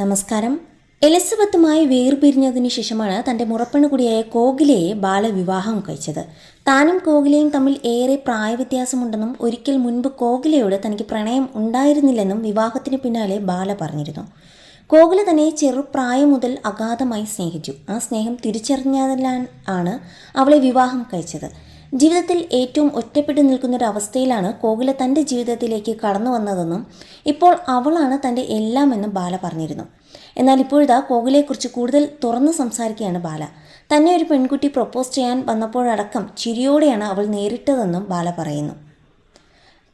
നമസ്കാരം. എലിസബത്തുമായി വേർപിരിഞ്ഞതിനു ശേഷമാണ് തന്റെ മുറപ്പെണ്ണു കോഗിലയെ ബാലവിവാഹം ബാല കഴിച്ചത്. താനും കോഗിലയും തമ്മിൽ ഏറെ പ്രായവ്യത്യാസമുണ്ടെന്നും ഒരിക്കൽ മുൻപ് കോഗിലയോട് തനിക്ക് പ്രണയം ഉണ്ടായിരുന്നില്ലെന്നും വിവാഹത്തിന് പിന്നാലെ ബാല പറഞ്ഞിരുന്നു. കോഗില തന്നെ ചെറുപ്രായം മുതൽ അഗാധമായി സ്നേഹിച്ചു. ആ സ്നേഹം തിരിച്ചറിഞ്ഞതിനാൽ ആണ് അവളെ വിവാഹം കഴിച്ചത്. ജീവിതത്തിൽ ഏറ്റവും ഒറ്റപ്പെട്ടു നിൽക്കുന്ന ഒരു അവസ്ഥയിലാണ് കോകില തന്റെ ജീവിതത്തിലേക്ക് കടന്നു വന്നതെന്നും ഇപ്പോൾ അവളാണ് തന്റെ എല്ലാമെന്നും ബാല പറഞ്ഞിരുന്നു. എന്നാൽ ഇപ്പോഴിതാ കോകിലയെക്കുറിച്ച് കൂടുതൽ തുറന്ന് സംസാരിക്കുകയാണ് ബാല. തന്നെ ഒരു പെൺകുട്ടി പ്രപ്പോസ് ചെയ്യാൻ വന്നപ്പോഴടക്കം ചിരിയോടെയാണ് അവൾ നേരിട്ടതെന്നും ബാല പറയുന്നു.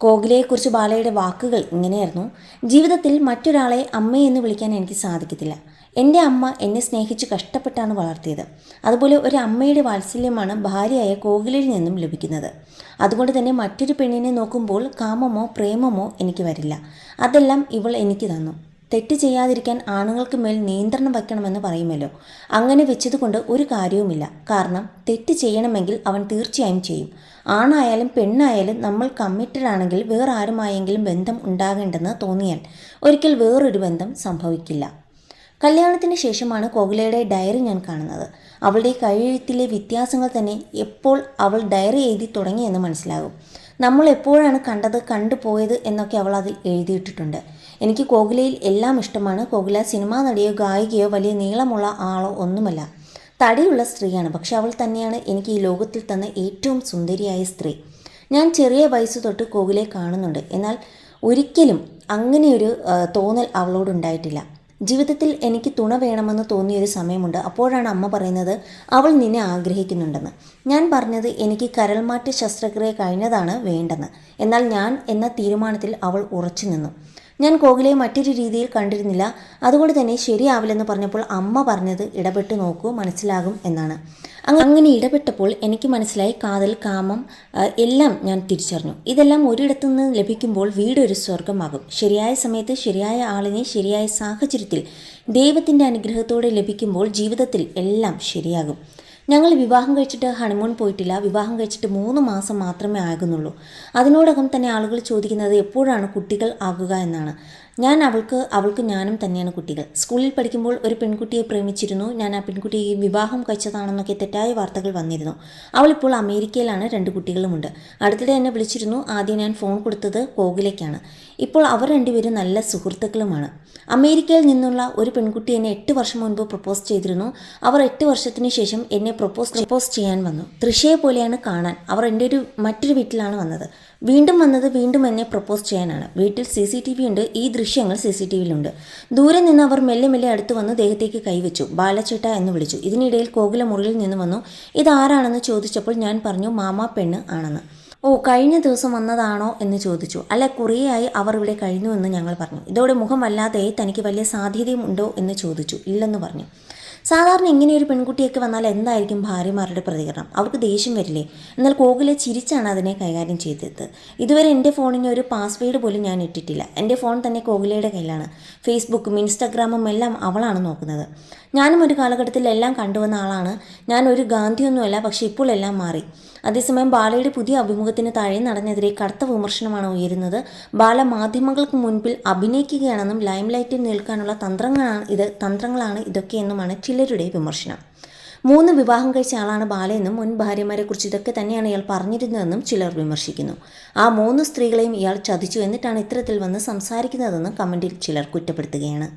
കോകിലയെക്കുറിച്ച് ബാലയുടെ വാക്കുകൾ ഇങ്ങനെയായിരുന്നു. ജീവിതത്തിൽ മറ്റൊരാളെ അമ്മയെന്ന് വിളിക്കാൻ എനിക്ക് സാധിക്കത്തില്ല. എന്റെ അമ്മ എന്നെ സ്നേഹിച്ച് കഷ്ടപ്പെട്ടാണ് വളർത്തിയത്. അതുപോലെ ഒരു അമ്മയുടെ വാത്സല്യമാണ് ഭാര്യയായ കോഹ്ലിയിൽ നിന്നും ലഭിക്കുന്നത്. അതുകൊണ്ട് തന്നെ മറ്റൊരു പെണ്ണിനെ നോക്കുമ്പോൾ കാമമോ പ്രേമമോ എനിക്ക് വരില്ല. അതെല്ലാം ഇവൾ എനിക്ക് തന്നു. തെറ്റ് ചെയ്യാതിരിക്കാൻ ആണുങ്ങൾക്ക് മേൽ നിയന്ത്രണം വയ്ക്കണമെന്ന് പറയുമല്ലോ. അങ്ങനെ വെച്ചതുകൊണ്ട് ഒരു കാര്യവുമില്ല. കാരണം തെറ്റ് ചെയ്യണമെങ്കിൽ അവൻ തീർച്ചയായും ചെയ്യും. ആണായാലും പെണ്ണായാലും നമ്മൾ കമ്മിറ്റഡ് ആണെങ്കിൽ വേറെ ആരുമായെങ്കിലും ബന്ധം ഉണ്ടാകേണ്ടെന്ന് തോന്നിയാൽ ഒരിക്കൽ വേറൊരു ബന്ധം സംഭവിക്കില്ല. കല്യാണത്തിന് ശേഷമാണ് കോകിലയുടെ ഡയറി ഞാൻ കാണുന്നത്. അവളുടെ കഴുത്തിലെ വ്യത്യാസങ്ങൾ തന്നെ എപ്പോൾ അവൾ ഡയറി എഴുതി തുടങ്ങിയെന്ന് മനസ്സിലാകും. നമ്മൾ എപ്പോഴാണ് കണ്ടത് കണ്ടുപോയത് എന്നൊക്കെ അവൾ അതിൽ എഴുതിയിട്ടിട്ടുണ്ട്. എനിക്ക് കോകിലയിൽ എല്ലാം ഇഷ്ടമാണ്. കോകില സിനിമാ നടിയോ ഗായികയോ വലിയ നീളമുള്ള ആളോ ഒന്നുമല്ല. തടിയുള്ള സ്ത്രീയാണ്. പക്ഷെ അവൾ തന്നെയാണ് എനിക്ക് ഈ ലോകത്തിൽ തന്ന ഏറ്റവും സുന്ദരിയായ സ്ത്രീ. ഞാൻ ചെറിയ വയസ്സ് തൊട്ട് കോകിലെ കാണുന്നുണ്ട്. എന്നാൽ ഒരിക്കലും അങ്ങനെയൊരു തോന്നൽ അവളോടുണ്ടായിട്ടില്ല. ജീവിതത്തിൽ എനിക്ക് തുണ വേണമെന്ന് തോന്നിയൊരു സമയമുണ്ട്. അപ്പോഴാണ് അമ്മ പറയുന്നത് അവൾ നിന്നെ ആഗ്രഹിക്കുന്നുണ്ടെന്ന്. ഞാൻ പറഞ്ഞത് എനിക്ക് കരൾമാറ്റ ശസ്ത്രക്രിയ കഴിഞ്ഞതാണ് വേണ്ടെന്ന്. എന്നാൽ ഞാൻ എന്ന തീരുമാനത്തിൽ അവൾ ഉറച്ചു നിന്നു. ഞാൻ കോകിലയെ മറ്റൊരു രീതിയിൽ കണ്ടിരുന്നില്ല. അതുകൊണ്ട് തന്നെ ശരിയാവില്ലെന്ന് പറഞ്ഞപ്പോൾ അമ്മ പറഞ്ഞത് ഇടപെട്ട് നോക്കൂ മനസ്സിലാകും എന്നാണ്. അങ്ങനെ ഇടപെട്ടപ്പോൾ എനിക്ക് മനസ്സിലായി കാതൽ കാമം എല്ലാം ഞാൻ തിരിച്ചറിഞ്ഞു. ഇതെല്ലാം ഒരിടത്തു നിന്ന് ലഭിക്കുമ്പോൾ വീടൊരു സ്വർഗമാകും ശരിയായ സമയത്ത് ശരിയായ ആളിനെ ശരിയായ സാഹചര്യത്തിൽ ദൈവത്തിന്റെ അനുഗ്രഹത്തോടെ ലഭിക്കുമ്പോൾ ജീവിതത്തിൽ എല്ലാം ശരിയാകും. ഞങ്ങൾ വിവാഹം കഴിച്ചിട്ട് ഹണിമൂൺ പോയിട്ടില്ല. വിവാഹം കഴിച്ചിട്ട് മൂന്ന് മാസം മാത്രമേ ആകുന്നുള്ളൂ. അതിനോടകം തന്നെ ആളുകൾ ചോദിക്കുന്നത് എപ്പോഴാണ് കുട്ടികൾ ആകുക എന്നാണ്. ഞാൻ അവൾക്ക് അവൾക്ക് ഞാനും തന്നെയാണ് കുട്ടികൾ. സ്കൂളിൽ പഠിക്കുമ്പോൾ ഒരു പെൺകുട്ടിയെ പ്രേമിച്ചിരുന്നു. ഞാൻ ആ പെൺകുട്ടിയെ വിവാഹം കഴിച്ചതാണെന്നൊക്കെ തെറ്റായ വാർത്തകൾ വന്നിരുന്നു. അവളിപ്പോൾ അമേരിക്കയിലാണ്. രണ്ട് കുട്ടികളുമുണ്ട്. അടുത്തിടെ എന്നെ വിളിച്ചിരുന്നു. ആദ്യം ഞാൻ ഫോൺ കൊടുത്തത് കോകിലേക്കാണ് ഇപ്പോൾ അവർ രണ്ടുപേരും നല്ല സുഹൃത്തുക്കളുമാണ്. അമേരിക്കയിൽ നിന്നുള്ള ഒരു പെൺകുട്ടി എന്നെ എട്ട് വർഷം മുൻപ് പ്രപ്പോസ് ചെയ്തിരുന്നു. അവർ എട്ട് വർഷത്തിന് ശേഷം എന്നെ പ്രപ്പോസ് പ്രപ്പോസ് ചെയ്യാൻ വന്നു. തൃശയെ പോലെയാണ് കാണാൻ. അവർ എന്റെ ഒരു മറ്റൊരു വീട്ടിലാണ് വന്നത്. വീണ്ടും വന്നത് വീണ്ടും എന്നെ പ്രപ്പോസ് ചെയ്യാനാണ്. വീട്ടിൽ സി ഉണ്ട്. ഈ ദൃശ്യങ്ങൾ സി സി ടി വിയിലുണ്ട്. ദൂരെ നിന്ന് അവർ മെല്ലെ മെല്ലെ അടുത്ത് വന്ന് ദേഹത്തേക്ക് കൈവച്ചു. ബാലച്ചേട്ട എന്ന് വിളിച്ചു. ഇതിനിടയിൽ കോകില മുറിയിൽ നിന്ന് വന്നു ഇതാരാണെന്ന് ചോദിച്ചപ്പോൾ ഞാൻ പറഞ്ഞു മാമാ പെണ്ണ് ആണെന്ന്. ഓ കഴിഞ്ഞ ദിവസം വന്നതാണോ എന്ന് ചോദിച്ചു. അല്ല കുറേയായി അവർ ഇവിടെ കഴിഞ്ഞു എന്ന് ഞങ്ങൾ പറഞ്ഞു. ഇതോടെ മുഖം വല്ലാതെ തനിക്ക് വലിയ സാധ്യതയും ഉണ്ടോ എന്ന് ചോദിച്ചു. ഇല്ലെന്ന് പറഞ്ഞു. സാധാരണ ഇങ്ങനെ ഒരു പെൺകുട്ടിയൊക്കെ വന്നാൽ എന്തായിരിക്കും ഭാര്യമാരുടെ പ്രതികരണം? അവർക്ക് ദേഷ്യം വരില്ലേ? എന്നാൽ കോകില ചിരിച്ചാണ് അതിനെ കൈകാര്യം ചെയ്തത്. ഇതുവരെ എന്റെ ഫോണിന് ഒരു പാസ്വേഡ് പോലും ഞാൻ ഇട്ടിട്ടില്ല. എന്റെ ഫോൺ തന്നെ കോകിലയുടെ കയ്യിലാണ്. ഫേസ്ബുക്കും ഇൻസ്റ്റാഗ്രാമും എല്ലാം അവളാണ് നോക്കുന്നത്. ഞാനും ഒരു കാലഘട്ടത്തിൽ എല്ലാം കണ്ടുവന്ന ആളാണ്. ഞാൻ ഒരു ഗാന്ധിയൊന്നുമല്ല പക്ഷേ ഇപ്പോൾ എല്ലാം മാറി. അതേസമയം ബാലയുടെ പുതിയ അഭിമുഖത്തിന് താഴെ നടനെതിരെ കടുത്ത വിമർശനമാണ് ഉയരുന്നത്. ബാല മാധ്യമങ്ങൾക്ക് മുൻപിൽ അഭിനയിക്കുകയാണെന്നും ലൈംലൈറ്റിൽ നിൽക്കാനുള്ള തന്ത്രങ്ങളാണ് ഇത് തന്ത്രങ്ങളാണ് ഇതൊക്കെയെന്നുമാണ് ചിലരുടെ വിമർശനം. മൂന്ന് വിവാഹം കഴിച്ച ആളാണ് ബാലയെന്നും മുൻ ഭാര്യമാരെക്കുറിച്ച് ഇതൊക്കെ തന്നെയാണ് ഇയാൾ പറഞ്ഞിരുന്നതെന്നും ചിലർ വിമർശിക്കുന്നു. ആ മൂന്ന് സ്ത്രീകളെയും ഇയാൾ ചതിച്ചു എന്നിട്ടാണ് ഇത്തരത്തിൽ വന്ന് സംസാരിക്കുന്നതെന്നും കമന്റിൽ ചിലർ കുറ്റപ്പെടുത്തുകയാണ്.